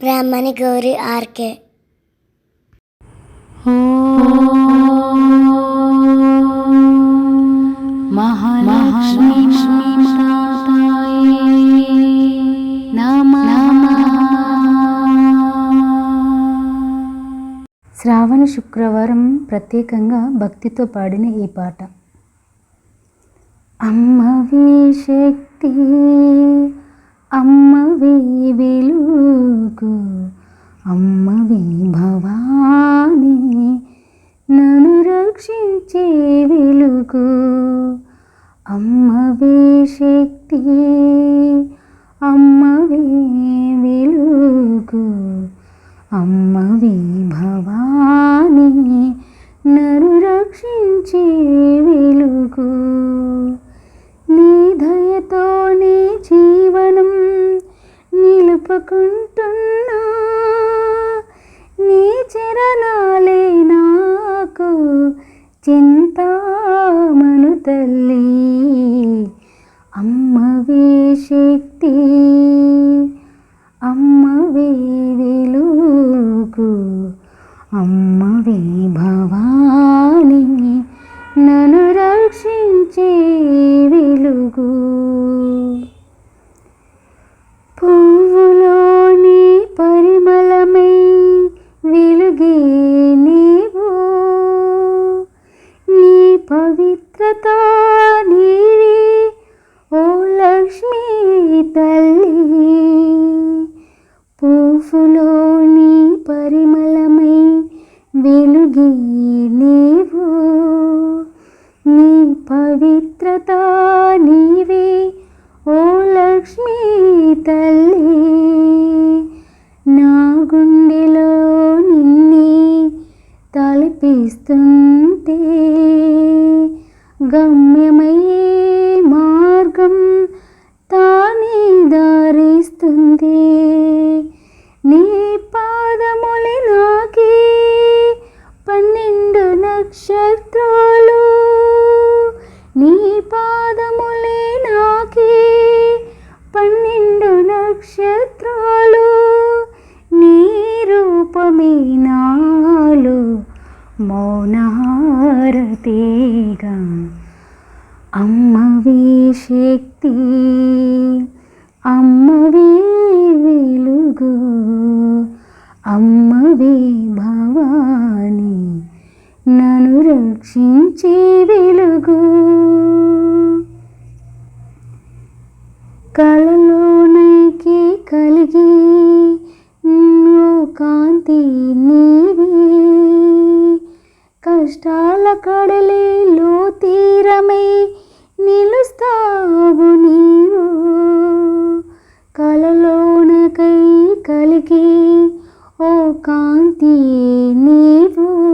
బ్రాహ్మణి Gauri RK. శ్రావణ శుక్రవారం ప్రత్యేకంగా భక్తితో పాడిన ఈ పాట. అమ్మవి శక్తి అమ్మవి వెలుగు అమ్మవి భవాని నన్ను రక్షించే వెలుగు. అమ్మవి శక్తి అమ్మవి వెలుగు అమ్మవి భవాని నరు రక్షించే వెలుగు. నీ దయతో నీ జీవనం నిలుపుకుంటున్నా. నీ చరణాలే పవిత్రత నీవి ఓ లక్ష్మీ తల్లి. పూసులోని పరిమళమై వెలుగి నీవు. నీ పవిత్రత నీవే ఓ లక్ష్మీ తల్లి. గమ్యమయ్యే మార్గం తానే దారిస్తుంది. నీ పాదములి నాకి పన్నెండు నక్షత్రాలు. నీ పాదములి నాకి పన్నెండు నక్షత్రాలు. నీ రూపమే నాలు మౌనహారతిగా అమ్మవి శక్తి అమ్మవి వెలుగు అమ్మవి భవాని నన్ను రక్షించే వెలుగు. కలలోనైకి కలిగి ఓ కాంతి నీవి. కష్టాల కడలిలో తీరమై నిలుస్తావు నీవు. కలలోనకై కలిగి ఓ కాంతి నీవు.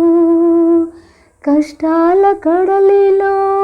కష్టాల కడలిలో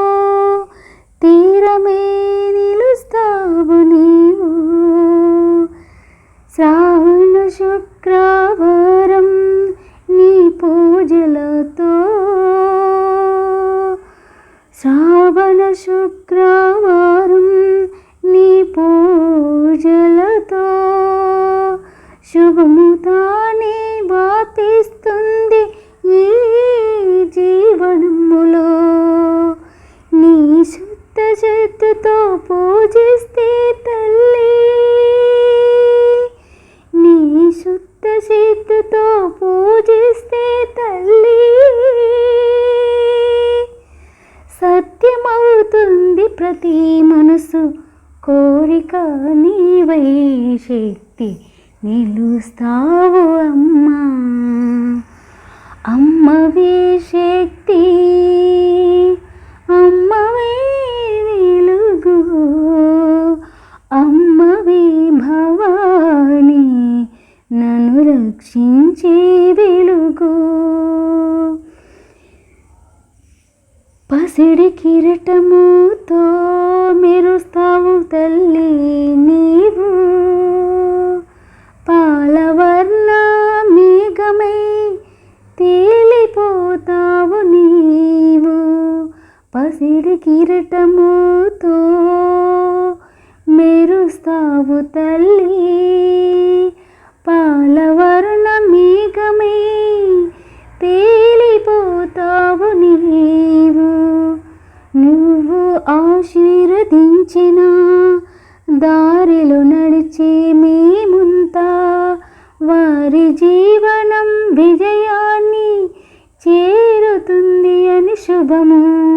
శుద్ధ శక్తితో పూజిస్తే తల్లి. సత్యమవుతుంది ప్రతి మనసు కోరిక నీవై శక్తి నిలుస్తావు అమ్మా. అమ్మవే శక్తి. వెలుగు. పసిడి కిరటముతో మెరుస్తావు తల్లి నీవు. పాలవర్ణ మేఘమై తేలిపోతావు నీవు. పసిడి కిరటముతో మెరుస్తావు తల్లి మరిచిపోతావు నీవు. నువ్వు ఆశీర్వదించిన దారిలో నడిచే మేముంతా వారి జీవనం విజయాన్ని చేరుతుంది అని శుభము.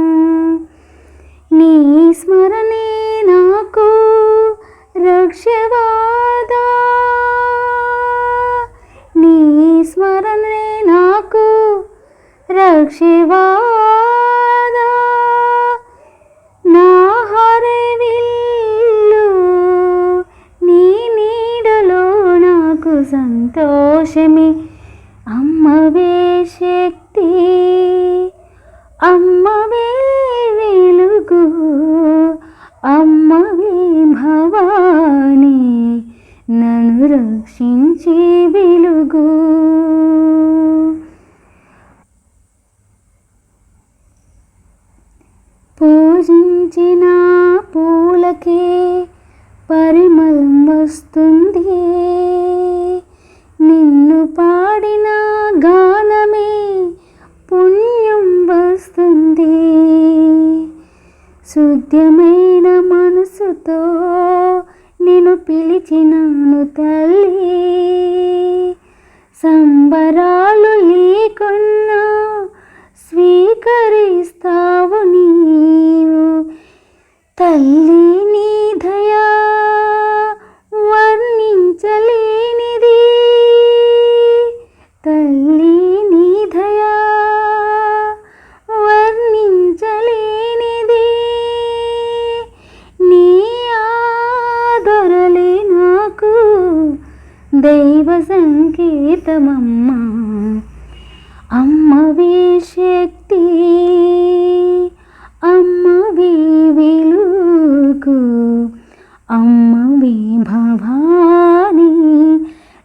పూజించిన పూలకే పరిమళం వస్తుంది. నిన్ను పాడిన గానమే పుణ్యం వస్తుంది. శుద్ధమైన మనసుతో నేను పిలిచినాను తల్లి. సంబరాలు లేకున్నా స్వీకరిస్తావు నీ తల్లి నీ దయా వర్ణించలేనిది. తల్లి నీ దయా వర్ణించలేనిది. నీ ఆదరలే నాకు దైవ సంకేతమమ్మా. అమ్మవే భవాని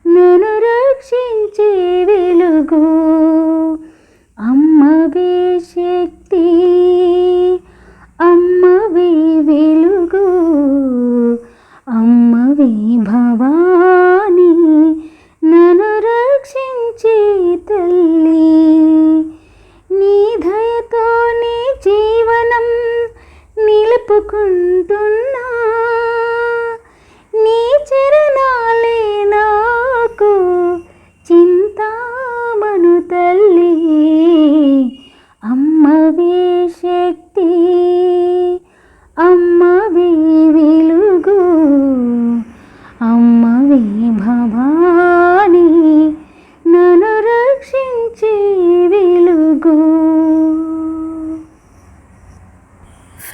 నన్ను రక్షించే వెలుగు అమ్మవే శక్తి అమ్మవే వెలుగు అమ్మవే భవా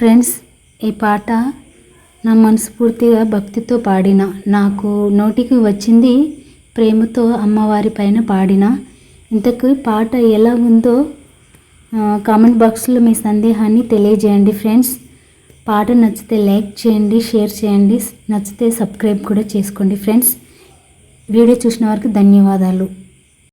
ఫ్రెండ్స్ ఈ పాట నా మనస్ఫూర్తిగా భక్తితో పాడిన నాకు నోటికి వచ్చింది ప్రేమతో అమ్మవారి పైన పాడిన. ఇంతకు పాట ఎలా ఉందో కామెంట్ బాక్స్లో మీ సందేహాన్ని తెలియజేయండి ఫ్రెండ్స్. పాట నచ్చితే లైక్ చేయండి షేర్ చేయండి నచ్చితే సబ్స్క్రైబ్ కూడా చేసుకోండి ఫ్రెండ్స్. వీడియో చూసిన వారికి ధన్యవాదాలు.